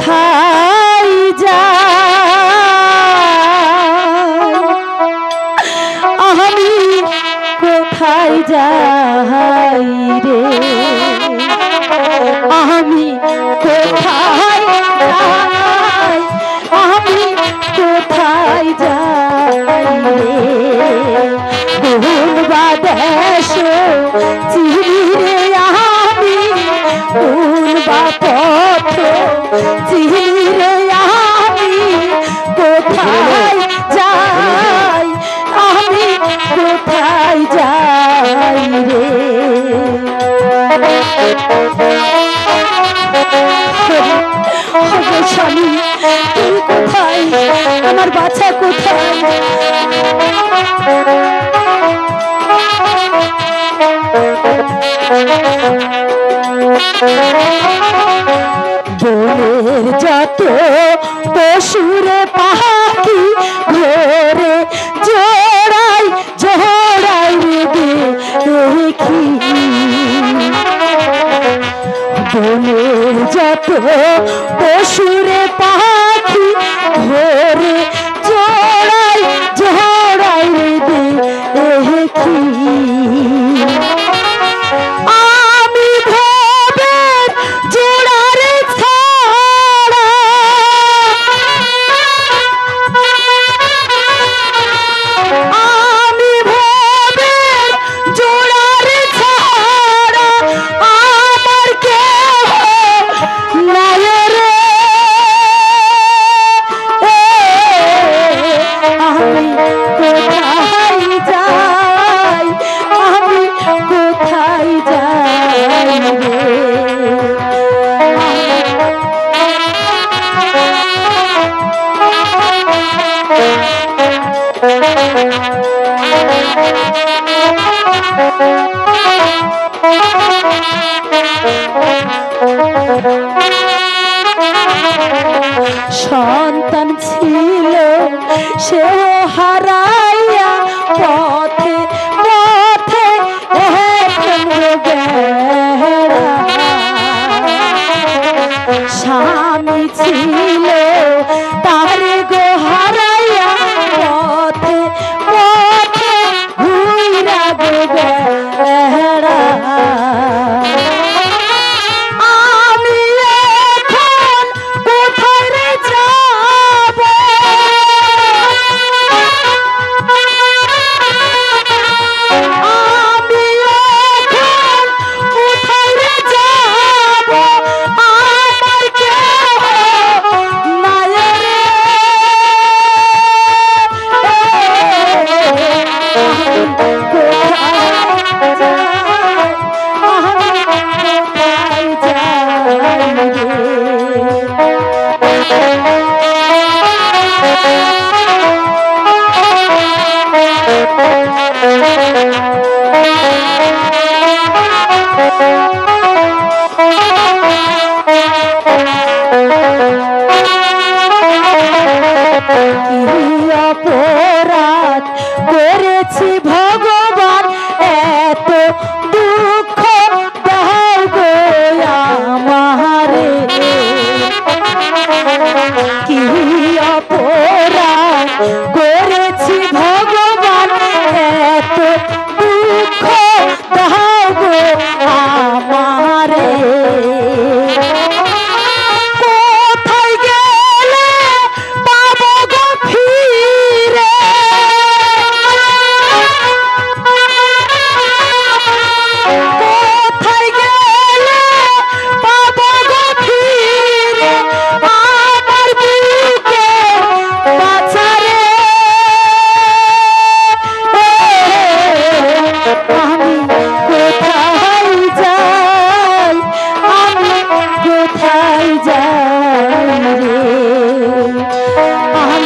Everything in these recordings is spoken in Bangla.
কোথায় যা আমি কোথায় যাই রে? আমি কোথায় আমি কোথায় যাই রে? আমার বাছা কোথায়? বনের যত পশুরে পা সন্তান ছিল সেও হারা Música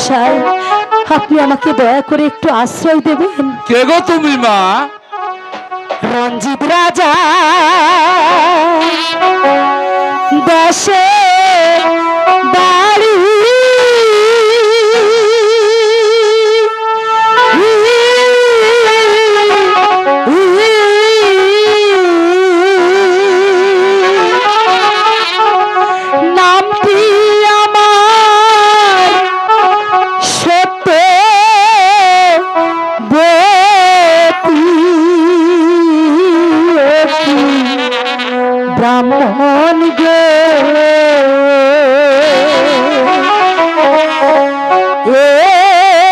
মশাই আপনি আমাকে দয়া করে একটু আশ্রয় দেবেন। কে গো তুমি মা? রঞ্জিত রাজা দেশে ব্রাহ্মণ গে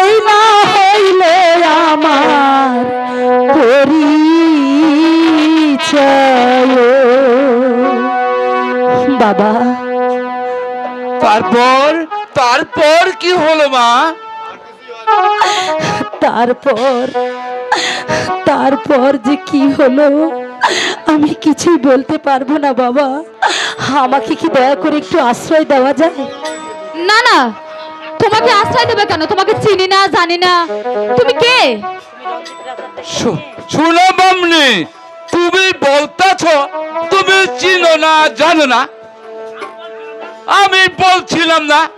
এই না হইলে আমার পরিচয়। বাবা। তারপর তারপর কি হলো মা? তারপর তারপর যে কি হলো আমি কিছুই বলতে পারব না বাবা। আমাকে কি দয়া করে একটু আশ্রয় দেওয়া যায়? না না। তোমাকে আশ্রয় দেবে কেন? তোমাকে চিনি না জানি না। তুমি কে? শু- শুনো বামনি তুমি বলতেছ তুমি চিনো না জানো না। আমি বলছিলাম না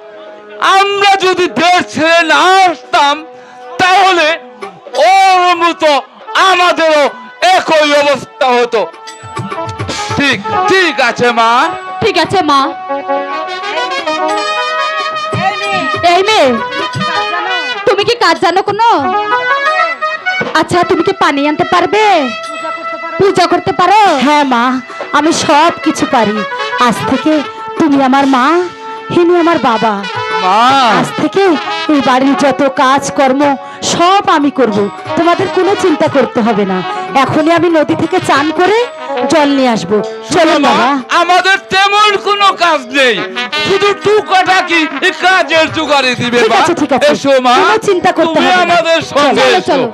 আমরা যদি দেশ ছেড়ে না আসতাম তাহলে ওর মতো আমাদেরও একই অবস্থা হতো। ঠিক ঠিক আছে মা। ঠিক আছে মা। এই মেয়ে তুমি কি কাজ জানো কোনো? আচ্ছা তুমি কি পানি আনতে পারবে? পূজা করতে পারো? হ্যাঁ মা আমি সব কিছু পারি। আজ থেকে তুমি আমার মা হিনি আমার বাবা। আজ থেকে এই বাড়ির যত কাজ কর্ম সব আমি করব। তোমাদের কোনো চিন্তা করতে হবে না। এখনই আমি নদী থেকে চান করে জল নিয়ে আসব। চলো বাবা। আমাদের তেমন কোনো কাজ নেই। শুধু টুকাটা কি কাজের জোগাড়ে দিবে ঠিক এসো মা চিন্তা করতে হবে আমাদের সঙ্গে চলো।